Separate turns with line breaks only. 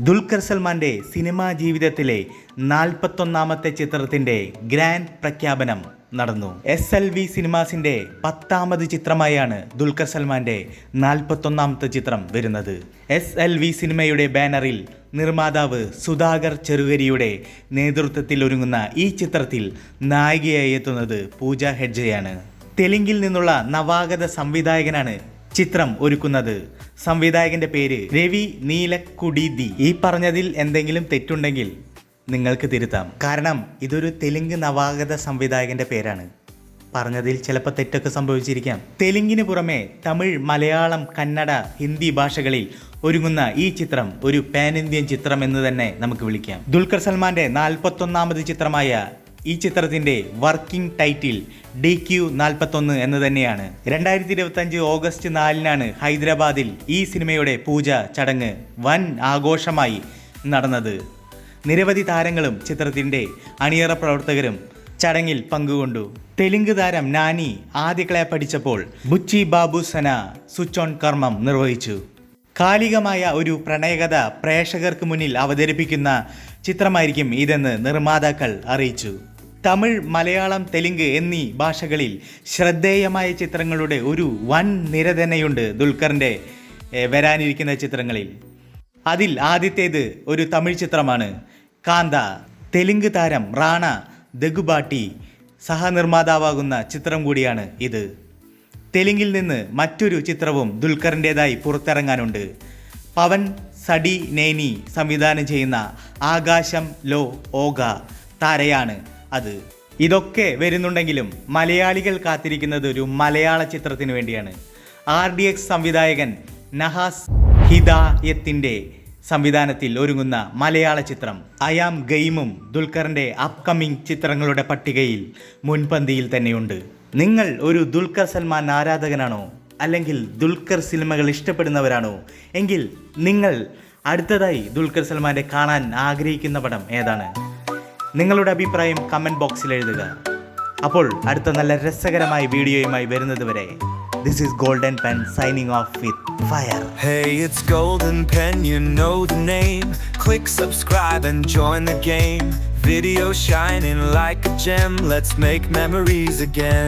ദുൽഖർ സൽമാന്റെ സിനിമാ ജീവിതത്തിലെ നാൽപ്പത്തൊന്നാമത്തെ ചിത്രത്തിന്റെ ഗ്രാൻഡ് പ്രഖ്യാപനം നടന്നു. എസ് എൽ വി സിനിമാസിന്റെ പത്താമത് ചിത്രമായാണ് ദുൽഖർ സൽമാന്റെ നാൽപ്പത്തൊന്നാമത്തെ ചിത്രം വരുന്നത്. എസ് എൽ വി സിനിമയുടെ ബാനറിൽ നിർമ്മാതാവ് സുധാകർ ചെറുകരിയുടെ നേതൃത്വത്തിൽ ഒരുങ്ങുന്ന ഈ ചിത്രത്തിൽ നായികയായി എത്തുന്നത് പൂജ ഹെഡ്ജയാണ്. തെലുങ്കിൽ നിന്നുള്ള നവാഗത സംവിധായകനാണ് ചിത്രം ഒരുക്കുന്നത്. സംവിധായകന്റെ പേര് രവി നീലക്കുടിദി. ഈ പറഞ്ഞതിൽ എന്തെങ്കിലും തെറ്റുണ്ടെങ്കിൽ നിങ്ങൾക്ക് തിരുത്താം. കാരണം ഇതൊരു തെലുങ്ക് നവാഗത സംവിധായകന്റെ പേരാണ്. പറഞ്ഞതിൽ ചിലപ്പോൾ തെറ്റൊക്കെ സംഭവിച്ചിരിക്കാം. തെലുങ്കിന് പുറമെ തമിഴ് മലയാളം കന്നഡ ഹിന്ദി ഭാഷകളിൽ ഒരുങ്ങുന്ന ഈ ചിത്രം ഒരു പാൻ ഇന്ത്യൻ ചിത്രം എന്ന് തന്നെ നമുക്ക് വിളിക്കാം. ദുൽഖർ സൽമാന്റെ നാൽപ്പത്തൊന്നാമത് ചിത്രമായ ഈ ചിത്രത്തിന്റെ വർക്കിംഗ് ടൈറ്റിൽ ഡി ക്യു നാൽപ്പത്തൊന്ന് എന്ന് തന്നെയാണ്. രണ്ടായിരത്തി ഇരുപത്തി അഞ്ച് ഓഗസ്റ്റ് നാലിനാണ് ഹൈദരാബാദിൽ ഈ സിനിമയുടെ പൂജ ചടങ്ങ് വൻ ആഘോഷമായി നടന്നത്. നിരവധി താരങ്ങളും ചിത്രത്തിന്റെ അണിയറ പ്രവർത്തകരും ചടങ്ങിൽ പങ്കുകൊണ്ടു. തെലുങ്ക് താരം നാനി ആദ്യ പഠിച്ചപ്പോൾ ബുച്ചി ബാബു സന സ്വിച്ച് ഓൺ കർമ്മം നിർവഹിച്ചു. കാലികമായ ഒരു പ്രണയകഥ പ്രേക്ഷകർക്ക് മുന്നിൽ അവതരിപ്പിക്കുന്ന ചിത്രമായിരിക്കും ഇതെന്ന് നിർമ്മാതാക്കൾ അറിയിച്ചു. തമിഴ് മലയാളം തെലുങ്ക് എന്നീ ഭാഷകളിൽ ശ്രദ്ധേയമായ ചിത്രങ്ങളുടെ ഒരു വൻ നിര തന്നെയുണ്ട് ദുൽഖറിന്റെ വരാനിരിക്കുന്ന ചിത്രങ്ങളിൽ. അതിൽ ആദ്യത്തേത് ഒരു തമിഴ് ചിത്രമാണ്. കാന്ത തെലുങ്ക് താരം റാണ ദഗുബാട്ടി സഹനിർമ്മാതാവാകുന്ന ചിത്രം കൂടിയാണ് ഇത്. തെലുങ്കിൽ നിന്ന് മറ്റൊരു ചിത്രവും ദുൽഖറിന്റേതായി പുറത്തിറങ്ങാനുണ്ട്. പവൻ സഡി നേനി സംവിധാനം ചെയ്യുന്ന ആകാശം ലോ ഓഗ താരയാണ് അത്. ഇതൊക്കെ വരുന്നുണ്ടെങ്കിലും മലയാളികൾ കാത്തിരിക്കുന്നത് ഒരു മലയാള ചിത്രത്തിന് വേണ്ടിയാണ്. ആർ ഡി എക്സ് സംവിധായകൻ നഹാസ് ഹിദായത്തിന്റെ സംവിധാനത്തിൽ ഒരുങ്ങുന്ന മലയാള ചിത്രം അയാം ഗെയിമും ദുൽഖറിന്റെ അപ്കമിംഗ് ചിത്രങ്ങളുടെ പട്ടികയിൽ മുൻപന്തിയിൽ തന്നെയുണ്ട്. നിങ്ങൾ ഒരു ദുൽഖർ സൽമാൻ ആരാധകനാണോ അല്ലെങ്കിൽ ദുൽഖർ സിനിമകൾ ഇഷ്ടപ്പെടുന്നവരാണോ എങ്കിൽ നിങ്ങൾ അടുത്തതായി ദുൽഖർ സൽമാന്റെ കാണാൻ ആഗ്രഹിക്കുന്ന പടം ഏതാണ്? നിങ്ങളുടെ അഭിപ്രായം കമന്റ് ബോക്സിൽ എഴുതുക അപ്പോൾ അടുത്ത നല്ല രസകരമായ വീഡിയോയുമായി വരുന്നത് വരെ This is Golden Pen signing off with Fire.
Hey, it's Golden Pen, you know the name. Click subscribe and join the game. Video shining like a gem, let's make memories again.